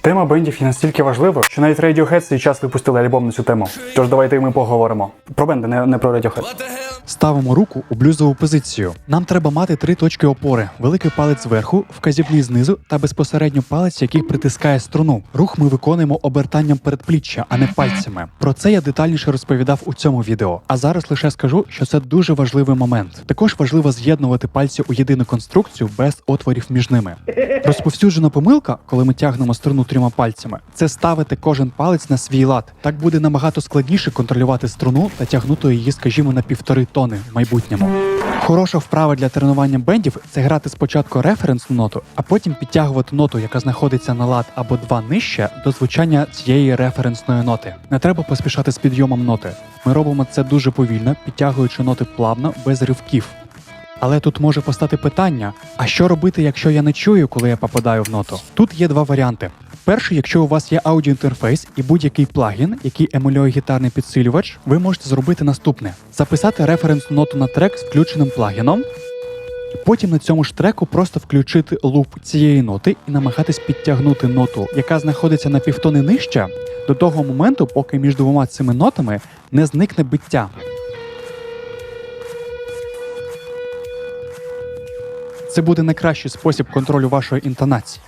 Тема бендів є настільки важлива, що навіть Radiohead свій час випустили альбом на цю тему. Тож давайте і ми поговоримо. Про бенди, не, не про Radiohead. Ставимо руку у блюзову позицію. Нам треба мати три точки опори: великий палець зверху, вказівний знизу та безпосередньо палець, який притискає струну. Рух ми виконуємо обертанням передпліччя, а не пальцями. Про це я детальніше розповідав у цьому відео. А зараз лише скажу, що це дуже важливий момент. Також важливо з'єднувати пальці у єдину конструкцію без отворів між ними. Розповсюджена помилка, коли ми тягнемо струну трьома пальцями, це ставити кожен палець на свій лад. Так буде набагато складніше контролювати струну та тягнути її, скажімо, на півтори тони в майбутньому. Хороша вправа для тренування бендів це грати спочатку референсну ноту, а потім підтягувати ноту, яка знаходиться на лад або два нижче, до звучання цієї референсної ноти. Не треба поспішати з підйомом ноти. Ми робимо це дуже повільно, підтягуючи ноти плавно, без ривків. Але тут може постати питання: а що робити, якщо я не чую, коли я попадаю в ноту? Тут є два варіанти. Перший, якщо у вас є аудіоінтерфейс і будь-який плагін, який емулює гітарний підсилювач, ви можете зробити наступне: записати референсну ноту на трек з включеним плагіном, потім на цьому ж треку просто включити луп цієї ноти і намагатись підтягнути ноту, яка знаходиться на півтони нижче, до того моменту, поки між двома цими нотами не зникне биття. Це буде найкращий спосіб контролю вашої інтонації.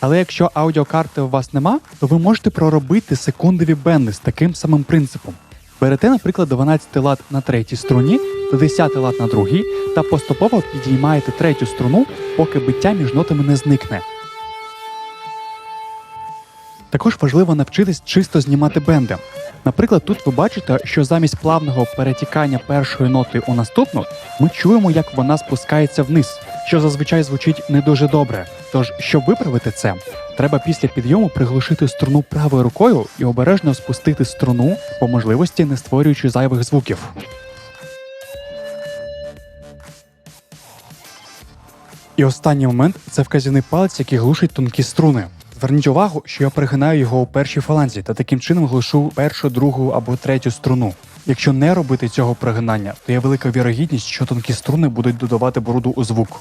Але якщо аудіокарти у вас нема, то ви можете проробити секундові бенди з таким самим принципом. Берете, наприклад, 12 лад на третій струні та 10 лад на другій, та поступово підіймаєте третю струну, поки биття між нотами не зникне. Також важливо навчитись чисто знімати бенди. Наприклад, тут ви бачите, що замість плавного перетікання першої ноти у наступну, ми чуємо, як вона спускається вниз, що зазвичай звучить не дуже добре. Тож, щоб виправити це, треба після підйому приглушити струну правою рукою і обережно спустити струну, по можливості не створюючи зайвих звуків. І останній момент це вказівний палець, який глушить тонкі струни. Зверніть увагу, що я пригинаю його у першій фаланзі та таким чином глушу першу, другу або третю струну. Якщо не робити цього пригинання, то є велика вірогідність, що тонкі струни будуть додавати бруду у звук.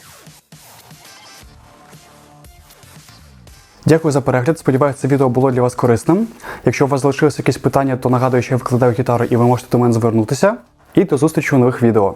Дякую за перегляд. Сподіваюся, це відео було для вас корисним. Якщо у вас залишилися якісь питання, то нагадую, що я викладаю гітару і ви можете до мене звернутися. І до зустрічі у нових відео.